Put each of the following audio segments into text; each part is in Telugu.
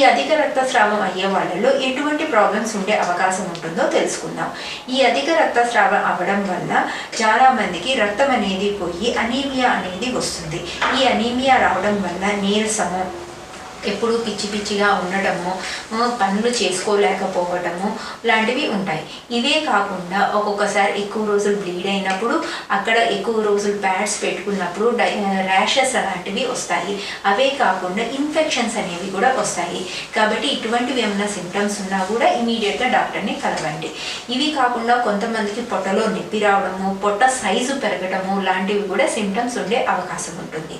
ఈ అధిక రక్తస్రావం అయ్యే వాళ్ళలో ఎటువంటి ప్రాబ్లమ్స్ ఉండే అవకాశం ఉంటుందో తెలుసుకుందాం. ఈ అధిక రక్తస్రావం అవ్వడం వల్ల చాలా మందికి రక్తం అనేది పోయి అనీమియా అనేది వస్తుంది. ఈ అనీమియా రావడం వల్ల నీరసము ఎప్పుడు పిచ్చి పిచ్చిగా ఉండటము పనులు చేసుకోలేకపోవటము లాంటివి ఉంటాయి. ఇవే కాకుండా ఒక్కొక్కసారి ఎక్కువ రోజులు బ్లీడ్ అయినప్పుడు అక్కడ ఎక్కువ రోజులు ప్యాడ్స్ పెట్టుకున్నప్పుడు డై ర్యాషెస్ అలాంటివి వస్తాయి. అవే కాకుండా ఇన్ఫెక్షన్స్ అనేవి కూడా వస్తాయి. కాబట్టి ఇటువంటివి ఏమైనా సిమ్టమ్స్ ఉన్నా కూడా ఇమీడియట్గా డాక్టర్ని కలవండి. ఇవి కాకుండా కొంతమందికి పొట్టలో నొప్పి రావడము పొట్ట సైజు పెరగడము లాంటివి కూడా సిమ్టమ్స్ ఉండే అవకాశం ఉంటుంది.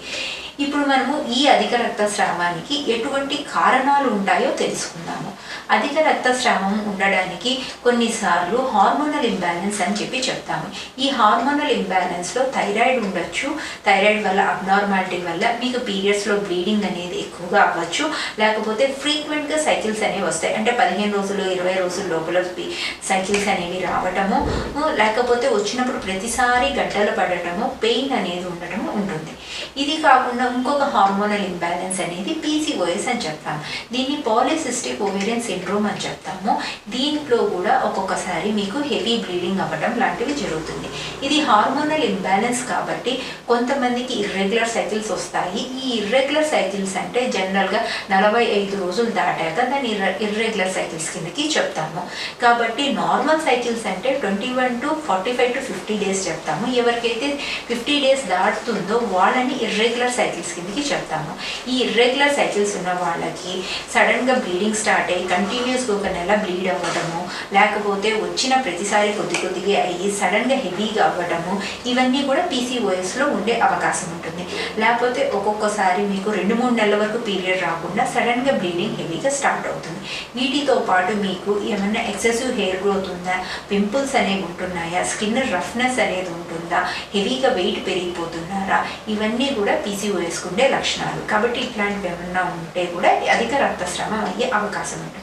ఇప్పుడు మనము ఈ అధిక రక్తస్రావానికి ఎటువంటి కారణాలు ఉంటాయో తెలుసుకుందాము. అధిక రక్తస్రావం ఉండడానికి కొన్నిసార్లు హార్మోనల్ ఇంబ్యాలెన్స్ అని చెప్పి చెప్తాము. ఈ హార్మోనల్ ఇంబ్యాలెన్స్లో థైరాయిడ్ ఉండొచ్చు. థైరాయిడ్ వల్ల అబ్నార్మాలిటీ వల్ల మీకు పీరియడ్స్లో బ్లీడింగ్ అనేది ఎక్కువగా అవ్వచ్చు. లేకపోతే ఫ్రీక్వెంట్గా సైకిల్స్ అనేవి వస్తాయి. అంటే పదిహేను రోజులు ఇరవై రోజుల లోపల సైకిల్స్ అనేవి రావటము. లేకపోతే వచ్చినప్పుడు ప్రతిసారి గడ్డలు పడటము పెయిన్ అనేది ఉండటము ఉంటుంది. ఇది కాకుండా ఇంకొక హార్మోనల్ ఇంబ్యాలెన్స్ అనేది పీసీఓఎస్ అని చెప్తాము దీన్ని పాలిసిస్టిక్ ఓవేరియన్ సిండ్రోమ్ అని చెప్తాము. దీంట్లో కూడా ఒక్కొక్కసారి మీకు హెవీ బ్లీడింగ్ అవ్వడం లాంటివి జరుగుతుంది. ఇది హార్మోనల్ ఇంబ్యాలెన్స్ కాబట్టి కొంతమందికి ఇర్రెగ్యులర్ సైకిల్స్ వస్తాయి. ఈ ఇర్రెగ్యులర్ సైకిల్స్ అంటే జనరల్గా నలభై ఐదు రోజులు దాటాక దాన్ని ఇర్రెగ్యులర్ సైకిల్స్ కిందకి చెప్తాము. కాబట్టి నార్మల్ సైకిల్స్ అంటే twenty one to forty five to fifty days చెప్తాము. ఎవరికైతే ఫిఫ్టీ డేస్ దాటుతుందో వాళ్ళని ఇర్రెగ్యులర్ సైకిల్స్ కిందకి చెప్తాము ఈ ఇర్రెగ్యులర్ సైకిల్స్ ఉన్న వాళ్ళకి సడన్గా బ్లీడింగ్ స్టార్ట్ అయ్యి కంటిన్యూస్గా ఒక నెల బ్లీడ్ అవ్వడము లేకపోతే వచ్చిన ప్రతిసారి కొద్ది కొద్దిగా అయ్యి సడన్గా హెవీగా అవ్వడము ఇవన్నీ కూడా పీసీఓఎస్లో ఉండే అవకాశం ఉంటుంది. లేకపోతే ఒక్కొక్కసారి మీకు రెండు మూడు నెలల వరకు పీరియడ్ రాకుండా సడన్గా బ్లీడింగ్ హెవీగా స్టార్ట్ అవుతుంది. వీటితో పాటు మీకు ఏమన్నా ఎక్సెసివ్ హెయిర్ గ్రోత్ ఉందా పింపుల్స్ అనేవి ఉంటున్నాయా స్కిన్ రఫ్నెస్ అనేది ఉంటుందా హెవీగా వెయిట్ పెరిగిపోతున్నారా ఇవన్నీ కూడా పీసీఓ వేసుకుండే లక్షణాలు. కాబట్టి ఇట్లాంటివి ఏమన్నా ఉంటే కూడా అధిక రక్తస్రావం అయ్యే అవకాశం ఉంటుంది.